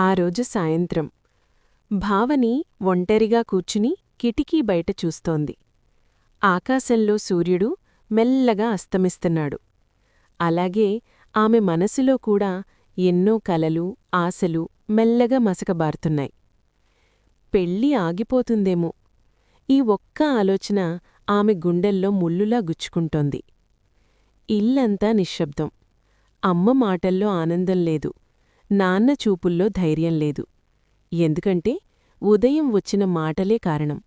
ఆ రోజు సాయంత్రం. భావని ఒంటరిగా కూర్చుని కిటికీ బయట చూస్తోంది. ఆకాశంలో సూర్యుడు మెల్లగా అస్తమిస్తున్నాడు. అలాగే ఆమె మనసులో కూడా ఎన్నో కలలు ఆశలు మెల్లగా మసకబారుతున్నాయి. పెళ్ళి ఆగిపోతుందేమో. ఈ ఒక్క ఆలోచన ఆమె గుండెల్లో ముల్లులా గుచ్చుకుంటోంది. ఇల్లంతా నిశ్శబ్దం. అమ్మ మాటల్లో ఆనందం లేదు. నాన్న చూపుల్లో ధైర్యం లేదు. ఎందుకంటే ఉదయం వచ్చిన మాటలే కారణం.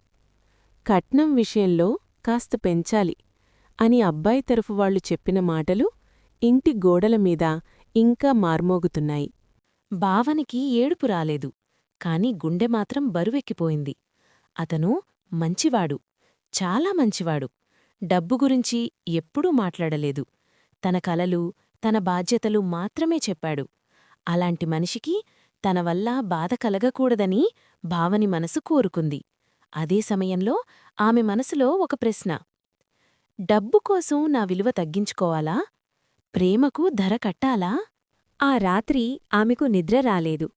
కట్నం విషయంలో కాస్త పెంచాలి అని అబ్బాయి తరఫు వాళ్ళు చెప్పిన మాటలు ఇంటి గోడల మీద ఇంకా మార్మోగుతున్నాయి. భావనికి ఏడుపు రాలేదు. కాని గుండె మాత్రం బరువెక్కిపోయింది. అతను మంచివాడు. చాలా మంచివాడు. డబ్బు గురించి ఎప్పుడూ మాట్లాడలేదు. తన కలలు తన బాధ్యతలు మాత్రమే చెప్పాడు. అలాంటి మనిషికి తన వల్ల బాధ కలగకూడదని భావని మనసు కోరుకుంది. అదే సమయంలో ఆమె మనసులో ఒక ప్రశ్న. డబ్బు కోసం నా విలువ తగ్గించుకోవాలా? ప్రేమకు ధర కట్టాలా? ఆ రాత్రి ఆమెకు నిద్ర రాలేదు.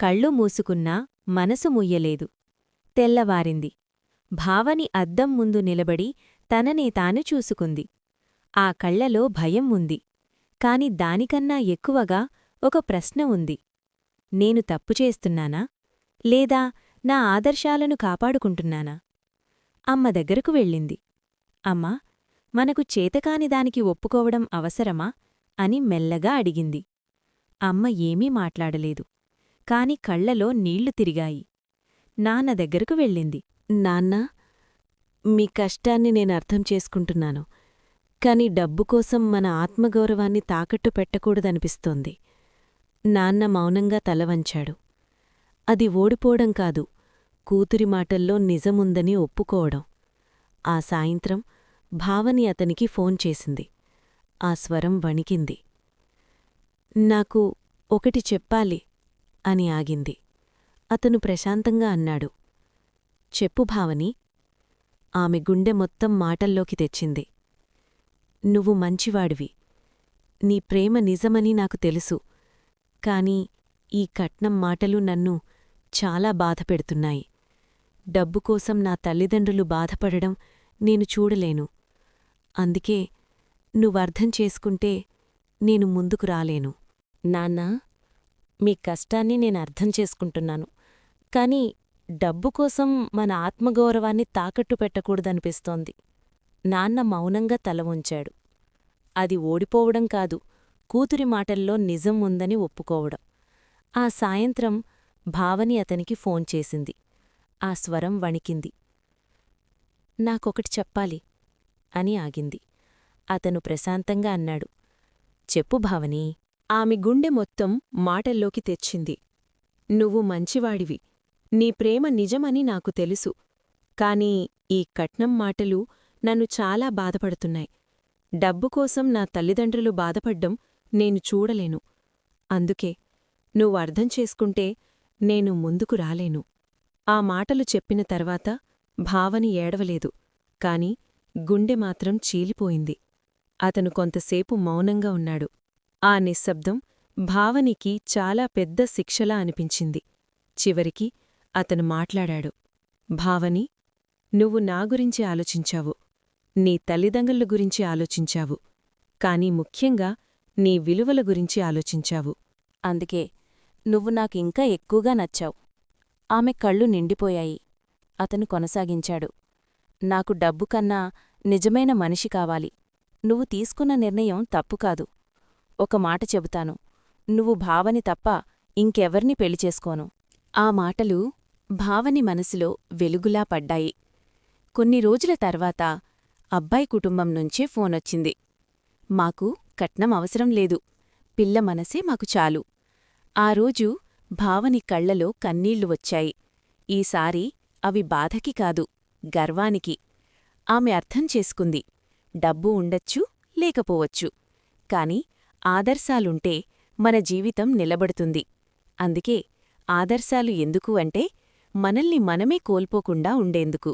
కళ్ళు మూసుకున్నా మనసు ముయ్యలేదు తెల్లవారింది. భావని అద్దం ముందు నిలబడి తననే తాను చూసుకుంది. ఆ కళ్ళలో భయం ఉంది. కాని దానికన్నా ఎక్కువగా ఒక ప్రశ్న ఉంది. నేను తప్పు చేస్తున్నానా? లేదా నా ఆదర్శాలను కాపాడుకుంటున్నానా? అమ్మ దగ్గరకు వెళ్ళింది. అమ్మా మనకు చేతకాని దానికి ఒప్పుకోవడం అవసరమా? అని మెల్లగా అడిగింది. అమ్మ ఏమీ మాట్లాడలేదు. కాని కళ్ళలో నీళ్ళు తిరిగాయి. నాన్న దగ్గరకు వెళ్ళింది. నాన్నా మీ కష్టాన్ని నేను చేసుకుంటున్నాను. కాని డబ్బు కోసం మన ఆత్మగౌరవాన్ని తాకట్టు పెట్టకూడదనిపిస్తోంది. నాన్న మౌనంగా తలవంచాడు అది ఓడిపోవడం కాదు కూతురి మాటల్లో నిజముందని ఒప్పుకోవడం. ఆ సాయంత్రం భావని అతనికి ఫోన్ చేసింది. ఆ స్వరం వణికింది. నాకు ఒకటి చెప్పాలి అని ఆగింది. అతను ప్రశాంతంగా అన్నాడు. చెప్పు భావని. ఆమె గుండె మొత్తం మాటల్లోకి తెచ్చింది. నువ్వు మంచివాడివి. నీ ప్రేమ నిజమని నాకు తెలుసు. కాని ఈ కట్నం మాటలు నన్ను చాలా బాధపెడుతున్నాయి. డబ్బు కోసం నా తల్లిదండ్రులు బాధపడడం నేను చూడలేను. అందుకే నువ్వర్థం చేసుకుంటే నేను ముందుకు రాలేను. నాన్నా మీ కష్టాన్ని నేను అర్థం చేసుకుంటున్నాను. కాని డబ్బు కోసం మన ఆత్మగౌరవాన్ని తాకట్టు పెట్టకూడదనిపిస్తోంది. నాన్న మౌనంగా తల ఉంచాడు అది ఓడిపోవడం కాదు కూతురి మాటల్లో నిజం ఉందని ఒప్పుకోవడం. ఆ సాయంత్రం భావని అతనికి ఫోన్ చేసింది. ఆ స్వరం వణికింది. నాకొకటి చెప్పాలి అని ఆగింది. అతను ప్రశాంతంగా అన్నాడు. చెప్పు భావని. ఆమె గుండె మొత్తం మాటల్లోకి తెచ్చింది. నువ్వు మంచివాడివి. నీ ప్రేమ నిజమని నాకు తెలుసు. కాని ఈ కట్నం మాటలు నన్ను చాలా బాధపడుతున్నాయి. డబ్బు కోసం నా తల్లిదండ్రులు బాధపడ్డం నేను చూడలేను. అందుకే నువ్వు అర్థం చేసుకుంటే నేను ముందుకు రాలేను. ఆ మాటలు చెప్పిన తర్వాత భావని ఏడవలేదు. కాని గుండె మాత్రం చీలిపోయింది. అతను కొంతసేపు మౌనంగా ఉన్నాడు. ఆ నిశ్శబ్దం భావనికి చాలా పెద్ద శిక్షలా అనిపించింది. చివరికి అతను మాట్లాడాడు. భావని నువ్వు నా గురించి ఆలోచించావు. నీ తల్లిదండ్రుల గురించి ఆలోచించావు. కాని ముఖ్యంగా నీ విలువల గురించి ఆలోచించావు. అందుకే నువ్వు నాకింకా ఎక్కువగా నచ్చావు. ఆమె కళ్ళు నిండిపోయాయి. అతను కొనసాగించాడు. నాకు డబ్బు కన్నా నిజమైన మనిషి కావాలి. నువ్వు తీసుకున్న నిర్ణయం తప్పు కాదు. ఒక మాట చెబుతాను. నువ్వు భావని తప్ప ఇంకెవర్ని పెళ్ళి చేసుకోను. ఆ మాటలు భావని మనసులో వెలుగులా పడ్డాయి. కొన్ని రోజుల తర్వాత అబ్బాయి కుటుంబం నుంచే ఫోనొచ్చింది మాకు కట్నం అవసరం లేదు. పిల్ల మనసే మాకు చాలు. ఆ రోజు భావని కళ్ళలో కన్నీళ్ళు వచ్చాయి. ఈసారి అవి బాధకి కాదు గర్వానికి. ఆమె అర్థం చేసుకుంది. డబ్బు ఉండొచ్చు లేకపోవచ్చు. కాని ఆదర్శాలుంటే మన జీవితం నిలబడుతుంది. అందుకే ఆదర్శాలు ఎందుకు అంటే మనల్ని మనమే కోల్పోకుండా ఉండేందుకు.